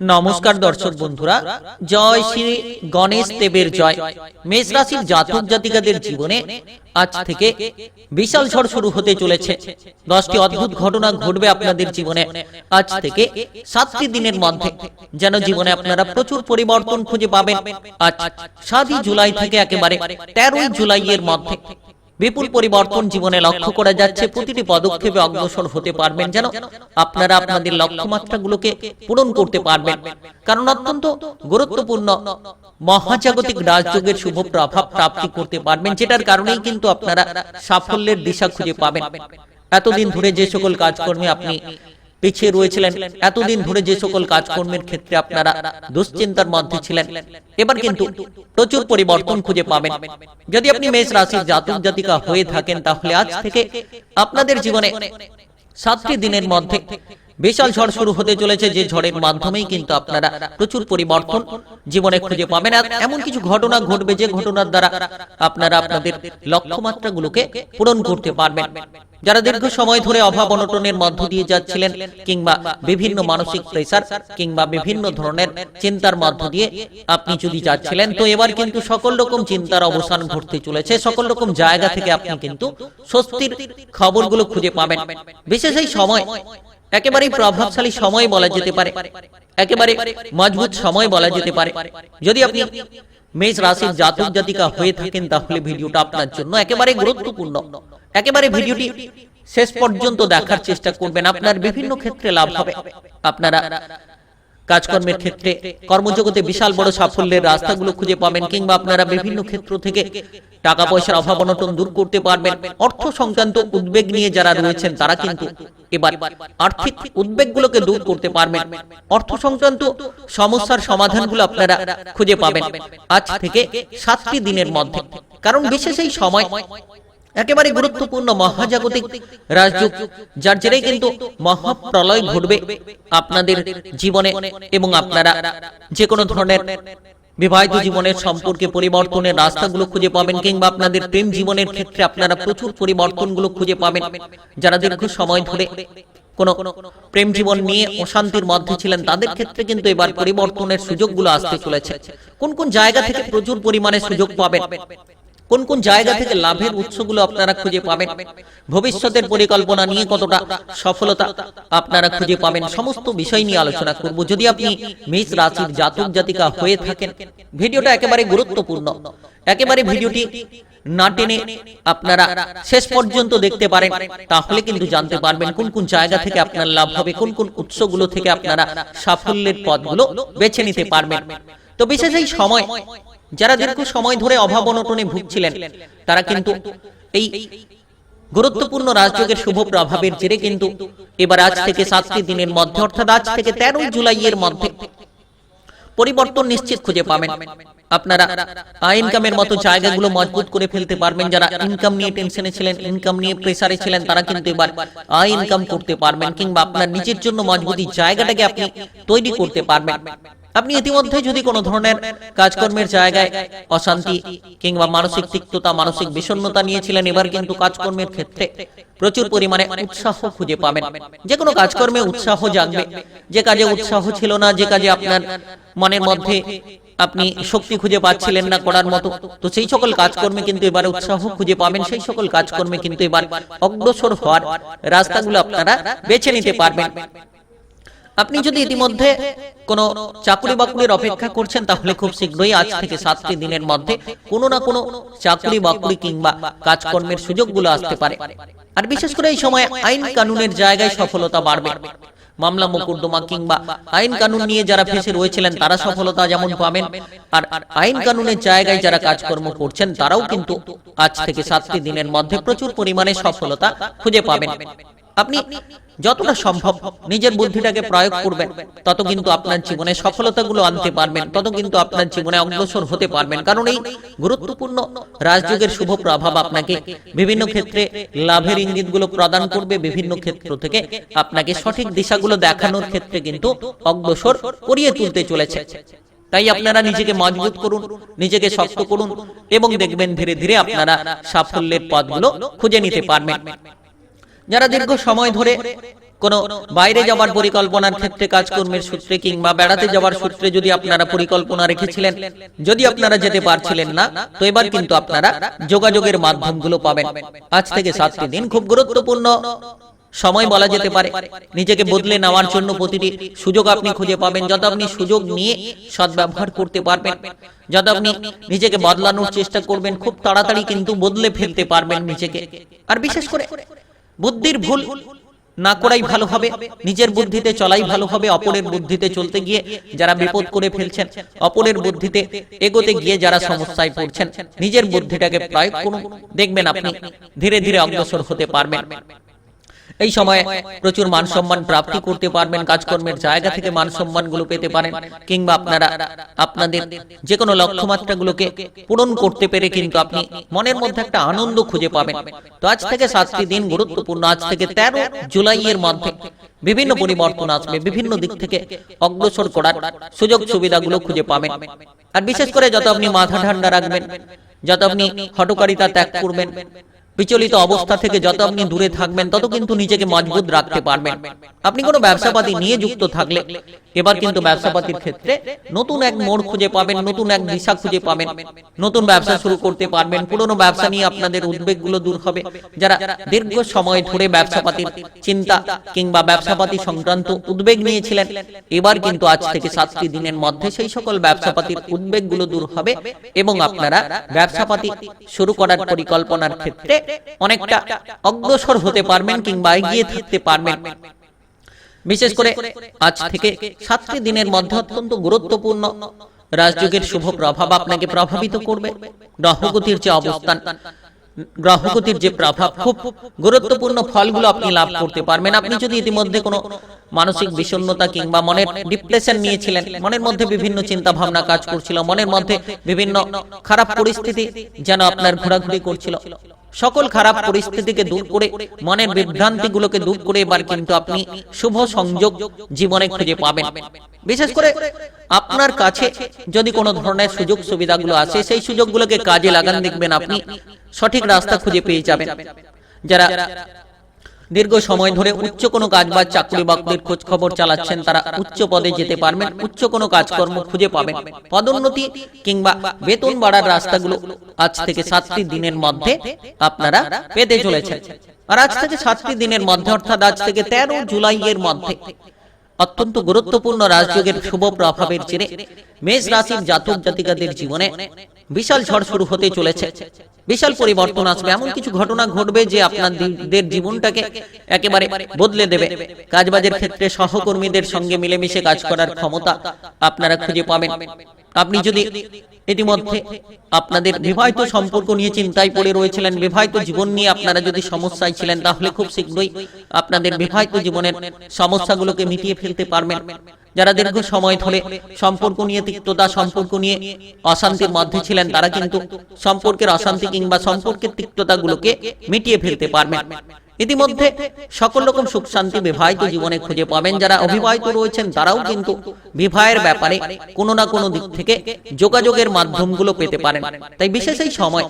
নমস্কার দর্শক বন্ধুরা জয় শ্রী গণেশ দেবের জয়। মেষ রাশির জাতক জাতিকাদের জীবনে আজ থেকে বিশাল ঝড় শুরু হতে চলেছে। দশটি অদ্ভুত ঘটনা ঘটবে আপনাদের জীবনে। আজ থেকে সাতটি দিনের মধ্যে যেন জীবনে আপনারা প্রচুর পরিবর্তন খুঁজে পাবেন। আজ সাতই জুলাই থেকে একেবারে তেরোই জুলাই এর মধ্যে। বিপুল পরিবর্তন জীবনে লক্ষ্য করা যাচ্ছে প্রতিটি পদক্ষেপে অগ্রসর হতে পারবেন যেন আপনারা আপনাদের লক্ষ্যমাত্রাগুলোকে পূরণ করতে পারবেন। কারণ অত্যন্ত গুরুত্বপূর্ণ মহাজাগতিক রাজযোগের শুভ প্রভাব প্রাপ্তি করতে পারবেন যেটার কারণেই কিন্তু আপনারা সাফল্যের দিশা খুঁজে পাবেন। এতদিন ধরে যে সকল কাজকর্মে আপনি পিছিয়ে রয়েছিলেন। এতদিন ধরে যে সকল কাজকর্মের ক্ষেত্রে আপনারা দুশ্চিন্তার মধ্যে ছিলেন। এবার কিন্তু প্রচুর পরিবর্তন খুঁজে পাবেন। যদি আপনি মেষ রাশির জাতক জাতিকা হয়ে থাকেন তাহলে আজ থেকে আপনাদের জীবনে সাতটি দিনের মধ্যে বিশাল ঝড় শুরু হতে চলেছে যে ঝড়ের মাধ্যমেই কিন্তু আপনারা প্রচুর পরিবর্তন জীবনে খুঁজে পাবেন। আর এমন কিছু ঘটনা ঘটবে যে ঘটনার দ্বারা আপনারা আপনাদের লক্ষ্যমাত্রাগুলোকে পূরণ করতে পারবেন। যারা দীর্ঘ সময় ধরে অভাব অনটনের মধ্য দিয়ে যাচ্ছিলেন কিংবা বিভিন্ন মানসিক প্রেসার কিংবা বিভিন্ন ধরনের চিন্তার মধ্য দিয়ে আপনি যদি যাচ্ছিলেন, তো এবার কিন্তু সকল রকম চিন্তার অবসান ঘটতে চলেছে। সকল রকম জায়গা থেকে আপনি কিন্তু স্বস্তির খবরগুলো খুঁজে পাবেন। বিশেষ এই সময়, একেবারেই প্রভাবশালী সময় বলা যেতে পারে। একেবারে মজবুত সময় বলা যেতে পারে। যদি আপনি মেষ রাশির জাতক জাতিকা হয়ে থাকেন তাহলে ভিডিওটা আপনার জন্য একেবারে গুরুত্বপূর্ণ। একেবারে ভিডিওটি শেষ পর্যন্ত দেখার চেষ্টা করবেন। আপনার বিভিন্ন ক্ষেত্রে লাভ হবে। আপনারা কাজকর্মের ক্ষেত্রে কর্মজগতে বিশাল বড় সাফল্যের রাস্তাগুলো খুঁজে পাবেন কিংবা আপনারা বিভিন্ন ক্ষেত্র থেকে টাকা পয়সার অভাব অনটন দূর করতে পারবেন। অর্থ সংক্রান্ত উদ্বেগ নিয়ে যারা রয়েছেন, তারা কিন্তু এবার আর্থিক উদ্বেগগুলোকে দূর করতে পারবেন। অর্থ সংক্রান্ত সমস্যার সমাধানগুলো আপনারা খুঁজে পাবেন। আজ থেকে সাতটি দিনের মধ্যে। কারণ বিশেষ এই সময় একেবারে গুরুত্বপূর্ণ মহাজাগতিক রাজযুগ, যার জেরেই কিন্তু মহাপ্রলয় ঘটবে আপনাদের জীবনে এবং আপনারা যে কোনো ধরনের বিবাহিত জীবনের সম্পর্কে পরিবর্তনের রাস্তাগুলো খুঁজে পাবেন কিংবা আপনাদের প্রেম জীবনের ক্ষেত্রে আপনারা প্রচুর পরিবর্তনগুলো খুঁজে পাবেন। যারা দীর্ঘ সময় ধরে কোন প্রেম জীবন নিয়ে অশান্তির মধ্যে ছিলেন, তাদের ক্ষেত্রে কিন্তু এবার পরিবর্তনের সুযোগগুলো আসতে চলেছে। কোন কোন জায়গা থেকে প্রচুর পরিমাণে সুযোগ পাবেন? কোন কোন জায়গা থেকে লাভের উৎসগুলো আপনারা খুঁজে পাবেন? ভবিষ্যতের পরিকল্পনা নিয়ে কতটা সফলতা আপনারা খুঁজে পাবেন? সমস্ত বিষয় নিয়ে আলোচনা করব। যদি আপনি মেষ রাশির জাতক জাতিকা হয়ে থাকেন ভিডিওটা একেবারে গুরুত্বপূর্ণ। একেবারে ভিডিওটি না টেনে আপনারা শেষ পর্যন্ত দেখতে পারেন। তাহলে কিন্তু জানতে পারবেন কোন কোন জায়গা থেকে আপনার লাভ হবে কোন কোন উৎসগুলো থেকে আপনারা সাফল্যের পথগুলো বেছে নিতে পারবেন। তো বিশেষ এই সময় যারা দীর্ঘ সময় ধরে অভাব অনটনে ভুগছিলেন, তারা কিন্তু এই গুরুত্বপূর্ণ রাজযোগের শুভ প্রভাবের জেরে কিন্তু এবার আজ থেকে সাতটি দিনের মধ্যে, অর্থাৎ আজ থেকে তেরোই জুলাইয়ের মধ্যে পরিবর্তন নিশ্চিত খুঁজে পাবেন। আপনারা ইনকামের মতো জায়গাগুলো মজবুত করে ফেলতে পারবেন, যারা ইনকাম নিয়ে টেনশনে ছিলেন ইনকাম নিয়ে প্রেসারে ছিলেন, তারা কিন্তু এবার আয় ইনকাম করতে পারবেন, কিংবা আপনার নিজের জন্য মজবুতি জায়গাটাকে আপনি তৈরি করতে পারবেন। আপনি ইতিমধ্যে যদি কোনো ধরনের কাজকর্মের জায়গায় অশান্তি কিংবা মানসিক তিক্ততা, মানসিক বিষণ্ণতা নিয়েছিলেন, এবার কিন্তু কাজকর্মের ক্ষেত্রে প্রচুর পরিমাণে উৎসাহ খুঁজে পাবেন। যে কোনো কাজকর্মে উৎসাহ জাগবে। যে কাজে উৎসাহ ছিল না, যে কাজে আপনার মনের মধ্যে আপনি শক্তি খুঁজে পাচ্ছিলেন না করার মতো, তো সেই সকল কাজকর্মে কিন্তু এবার উৎসাহ খুঁজে পাবেন। সেই সকল কাজকর্মে কিন্তু এবার অগ্রসর হওয়ার রাস্তাগুলো আপনারা বেছে নিতে পারবেন। আপনি যদি ইতিমধ্যে কোনো চাকরি বাকরির অপেক্ষা করছেন তাহলে খুব শীঘ্রই আজ থেকে সাতটি দিনের মধ্যে কোনো না কোনো চাকরি বাকরি কিংবা কাজকর্মের সুযোগগুলো আসতে পারে। আর বিশেষ করে এই সময় আইন কানুনের জায়গায় সফলতা বাড়বে। মামলা মোকদ্দমা কিংবা আইন কানুন নিয়ে যারা ফেসে রয়েছিলেন তারা সফলতা যেমন পাবেন। আর আইন কানুনের জায়গায় যারা কাজকর্ম করছেন তারাও কিন্তু আজ থেকে সাতটি দিনের মধ্যে প্রচুর পরিমাণে সফলতা খুঁজে পাবেন। আপনি যতটা সম্ভব নিজের বুদ্ধিটাকে প্রয়োগ করবেন, তত কিন্তু আপনার জীবনে সফলতাগুলো আনতে পারবেন, তত কিন্তু আপনার জীবনে অগ্রসর হতে পারবেন। কারণ এই গুরুত্বপূর্ণ রাজযোগের শুভ প্রভাব আপনাকে বিভিন্ন ক্ষেত্রে লাভের ইঙ্গিতগুলো প্রদান করবে, বিভিন্ন ক্ষেত্র থেকে আপনাকে সঠিক দিশাগুলো দেখানোর ক্ষেত্রে কিন্তু অগ্রসর করিয়ে তুলতে চলেছে। তাই আপনারা নিজেকে মজবুত করুন, নিজেকে শক্ত করুন এবং দেখবেন ধীরে ধীরে আপনারা সাফল্যের পথগুলো খুঁজে নিতে পারবেন। যারা দীর্ঘ সময় ধরে কোনো বাইরে যাওয়ার পরিকল্পনার ক্ষেত্রে কাজকর্মের সূত্রে কিংবা বেড়াতে যাওয়ার সূত্রে যদি আপনারা পরিকল্পনা রেখেছিলেন, যদি আপনারা যেতে পারছিলেন না, তো এবার কিন্তু আপনারা যোগাযোগের মাধ্যমগুলো পাবেন। আজ থেকে সাতটি দিন খুব গুরুত্বপূর্ণ সময় বলা যেতে পারে। নিজেকে বদলে নেওয়ার জন্য প্রতিটি সুযোগ আপনি খুঁজে পাবেন। যত আপনি সুযোগ নিয়ে সদ্ব্যবহার করতে পারবেন, যত আপনি নিজেকে বদলানোর চেষ্টা করবেন, খুব তাড়াতাড়ি কিন্তু বদলে ফেলতে পারবেন নিজেকে। আর বিশেষ করে বুদ্ধির ভুল না করাই ভালো হবে, নিজের বুদ্ধিতে চলাই ভালো হবে, অপরের বুদ্ধিতে চলতে গিয়ে যারা বিপদ করে ফেলছেন, অপরের বুদ্ধিতে এগোতে গিয়ে যারা সমস্যায় পড়ছেন, নিজের বুদ্ধিটাকে প্রয়োগ করুন। দেখবেন আপনি ধীরে ধীরে অগ্রসর হতে পারবেন। এই সময়ে প্রচুর মান সম্মান প্রাপ্তি করতে পারবেন কাজকর্মের জায়গা থেকে মান সম্মানগুলো পেতে পারেন কিংবা আপনারা আপনাদের যে কোনো লক্ষ্যমাত্রাগুলোকে পূরণ করতে পেরে কিন্তু আপনি মনের মধ্যে একটা আনন্দ খুঁজে পাবেন। তো আজ থেকে সাতটি দিন গুরুত্বপূর্ণ আজ থেকে তেরো জুলাইয়ের মধ্যে বিভিন্ন পরিবর্তন আসবে বিভিন্ন দিক থেকে অগ্রসর করার সুযোগ সুবিধাগুলো খুঁজে পাবেন। আর বিশেষ করে যত আপনি মাথা ঠান্ডা রাখবেন যত আপনি হটকারিতা ত্যাগ করবেন বিচলিত অবস্থা থেকে যত আপনি দূরে থাকবেন, তত কিন্তু নিজেকে মজবুত রাখতে পারবেন। আপনি কোনো ব্যবসাপাতি নিয়ে যুক্ত থাকলে, এবার কিন্তু ব্যবসাপাতির ক্ষেত্রে নতুন এক মোড় খুঁজে পাবেন, নতুন এক দিশা খুঁজে পাবেন। নতুন ব্যবসা শুরু করতে পারবেন, পুরনো ব্যবসা নিয়ে আপনাদের উদ্বেগগুলো দূর হবে। যারা দীর্ঘ সময় ধরে ব্যবসাপাতির চিন্তা কিংবা ব্যবসাপাতি সংক্রান্ত উদ্বেগ নিয়েছিলেন, এবার কিন্তু আজ থেকে সাতটি দিনের মধ্যে সেই সকল ব্যবসাপাতির উদ্বেগগুলো দূর হবে এবং আপনারা ব্যবসাপাতি শুরু করার পরিকল্পনার ক্ষেত্রে অনেকটা অগ্রসর হতে পারবেন কিংবা এগিয়ে থাকতে পারবেন। বিশেষ করে আজ থেকে সাতটি দিনের মধ্যে অত্যন্ত গুরুত্বপূর্ণ রাজযোগের শুভ প্রভাব আপনাকে প্রভাবিত করবে। গ্রহগতির যে অবস্থান গ্রহগতির যে প্রভাব, খুব গুরুত্বপূর্ণ ফলগুলো আপনি লাভ করতে পারবেন। আপনি যদি ইতিমধ্যে কোনো মানসিক বিষণ্ণতা কিংবা মনের ডিপ্রেশন নিয়েছিলেন, মনের মধ্যে বিভিন্ন চিন্তা ভাবনা কাজ করছিল, মনের মধ্যে বিভিন্ন খারাপ পরিস্থিতি যেন আপনার ঘোরাঘুরি করছিল সকল খারাপ পরিস্থিতিকে দূর করে মনের বিভ্রান্তিগুলোকে দূর করে এবার কিন্তু আপনি শুভ সংযোগ জীবনে খুঁজে পাবেন। বিশেষ করে আপনার কাছে যদি কোনো ধরনের সুযোগ সুবিধাগুলো আসে সেই সুযোগগুলোকে কাজে লাগান দেখবেন আপনি সঠিক রাস্তা খুঁজে পেয়ে যাবেন। যারা দীর্ঘ সময় ধরে উচ্চ কোনো কাজ বা চাকরি বাকরির খোঁজ খবর চালাচ্ছেন তারা, উচ্চ পদে যেতে পারবেন, উচ্চ কোনো কাজকর্ম খুঁজে পাবেন। পদোন্নতি কিংবা বেতন বাড়ার রাস্তাগুলো আজ থেকে সাতটি দিনের মধ্যে আপনারা পেতে চলেছেন। আর আজ থেকে সাতটি দিনের মধ্যে, অর্থাৎ আজ থেকে তেরো জুলাই এর মধ্যে অত্যন্ত গুরুত্বপূর্ণ রাজযোগের শুভ প্রভাবের জেরে মেষ রাশির জাতক জাতিকাদের জীবনে বিশাল ঝড় শুরু হতে চলেছে। বিশাল পরিবর্তন আসবে। এমন কিছু ঘটনা ঘটবে যে আপনাদের জীবনটাকে একেবারে বদলে দেবে। কাজবাজের ক্ষেত্রে সহকর্মীদের সঙ্গে মিলেমিশে কাজ করার ক্ষমতা আপনারা খুঁজে পাবেন। আপনি যদি ইতিমধ্যে আপনাদের বিবাহিত সম্পর্ক নিয়ে চিন্তায় পড়ে রয়েছিলেন, বিবাহিত জীবন নিয়ে আপনারা যদি সমস্যায় ছিলেন, তাহলে খুব শীঘ্রই আপনাদের বিবাহিত জীবনের সমস্যাগুলোকে মিটিয়ে ফেলতে পারবেন। যারা দীর্ঘ সময় ধরে সম্পর্ক নিয়ে, তিক্ততা সম্পর্ক নিয়ে অশান্তির মধ্যে ছিলেন, তারা কিন্তু সম্পর্কের অশান্তি কিংবা সম্পর্কের তিক্ততাগুলোকে মিটিয়ে ফেলতে পারবেন। ইতিমধ্যে সকল রকম সুখ শান্তি বিবাহিত জীবনে খুঁজে পাবেন। যারা অবিবাহিত রয়েছেন, তারাও কিন্তু বিবাহের ব্যাপারে কোনো না কোনো দিক থেকে যোগাযোগের মাধ্যমগুলো পেতে পারেন। তাই বিশেষ এই সময়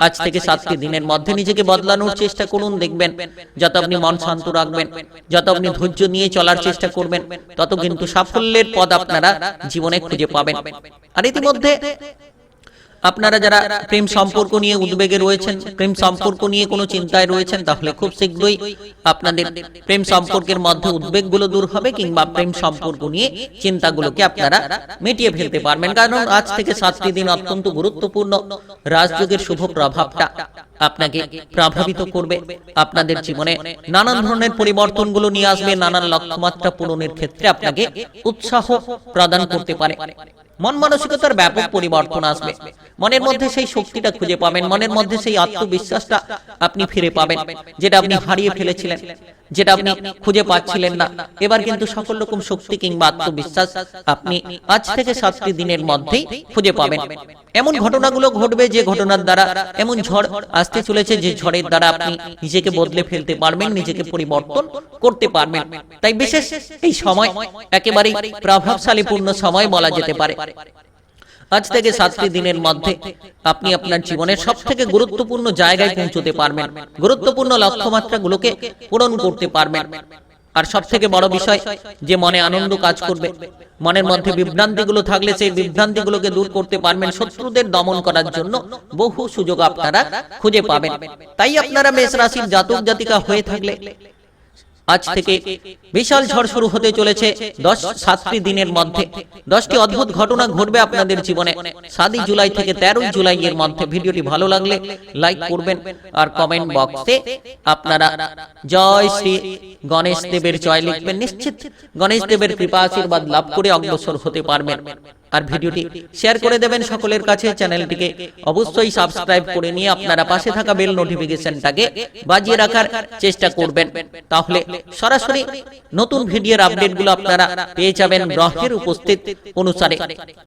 আজ থেকে সাতটি দিনের মধ্যে নিজেকে বদলানোর চেষ্টা করুন, দেখবেন যত আপনি মন শান্ত রাখবেন, যত আপনি ধৈর্য নিয়ে চলার চেষ্টা করবেন, তত কিন্তু সাফল্যের পদ আপনারা জীবনে খুঁজে পাবেন। আর ইতিমধ্যে আপনারা যারা প্রেম সম্পর্ক নিয়ে উদ্বেগে রয়েছেন, প্রেম সম্পর্ক নিয়ে কোনো চিন্তায় রয়েছেন, তাহলে খুব শীঘ্রই আপনাদের প্রেম সম্পর্কের মধ্যে উদ্বেগগুলো দূর হবে কিংবা প্রেম সম্পর্ক নিয়ে চিন্তাগুলোকে আপনারা মিটিয়ে ফেলতে পারবেন। কারণ আজ থেকে সাতটি দিন অত্যন্ত গুরুত্বপূর্ণ রাজযোগের শুভ প্রভাবটা আপনাকে প্রভাবিত করবে। আপনাদের জীবনে নানান ধরনের পরিবর্তনগুলো নিয়ে আসবে, নানান লক্ষ্যমাত্রা পূরণের ক্ষেত্রে আপনাকে উৎসাহ প্রদান করতে পারে। মন মানসিকতার ব্যাপক পরিবর্তন আসবে। মনের মধ্যে সেই শক্তিটা খুঁজে পাবেন, মনের মধ্যে সেই আত্মবিশ্বাসটা আপনি ফিরে পাবেন, যেটা আপনি হারিয়ে ফেলেছিলেন, যেটা আপনি খুঁজে পাচ্ছিলেন না। এবার কিন্তু সকল রকম শক্তি কিংবা আত্মবিশ্বাস আপনি আজ থেকে সাতটি দিনের মধ্যেই খুঁজে পাবেন। এমন ঘটনাগুলো ঘটবে যে ঘটনার দ্বারা, এমন ঝড় আসতে চলেছে যে ঝড়ের দ্বারা আপনি নিজেকে বদলে ফেলতে পারবেন, নিজেকে পরিবর্তন করতে পারবেন। তাই বিশেষ এই সময় একেবারেই প্রভাবশালী পূর্ণ সময় বলা যেতে পারে। আজ থেকে সাতটি দিনের মধ্যে আপনি আপনার জীবনের সব থেকে গুরুত্বপূর্ণ জায়গায় পৌঁছতে পারবেন। গুরুত্বপূর্ণ লক্ষ্যমাত্রাগুলোকে পূরণ করতে পারবেন। আর সব থেকে বড় বিষয়, যে মনে আনন্দ কাজ করবে। মনের মধ্যে বিভ্রান্তিগুলো থাকলে সেই বিভ্রান্তিগুলোকে দূর করতে পারবেন শত্রুদের দমন করার জন্য বহু সুযোগ আপনারা খুঁজে পাবেন। তাই আপনারা মেষ রাশির জাতক জাতিকা হয়ে থাকলে আজ থেকে বিশাল ঝড় শুরু হতে চলেছে দশ সাতটি দিনের মধ্যে। দশটি অদ্ভুত ঘটনা ঘটবে আপনাদের জীবনে। সাতই জুলাই থেকে তেরোই জুলাই এর মধ্যে। ভিডিওটি ভালো লাগলে লাইক করবেন আর কমেন্ট বক্সে আপনারা জয় শ্রী গণেশ দেবের জয় লিখবেন। নিশ্চিত গণেশ দেবের কৃপা আশীর্বাদ লাভ করে অগ্রসর হতে পারবেন। আর ভিডিওটি শেয়ার করে দেবেন সকলের কাছে। চ্যানেলটিকে অবশ্যই সাবস্ক্রাইব করে নিয়ে আপনারা পাশে থাকা বেল নোটিফিকেশনটাকে বাজিয়ে রাখার চেষ্টা করবেন। তাহলে সরাসরি নতুন ভিডিওর আপডেটগুলো আপনারা পেয়ে যাবেন গ্রহের উপস্থিত অনুসারে।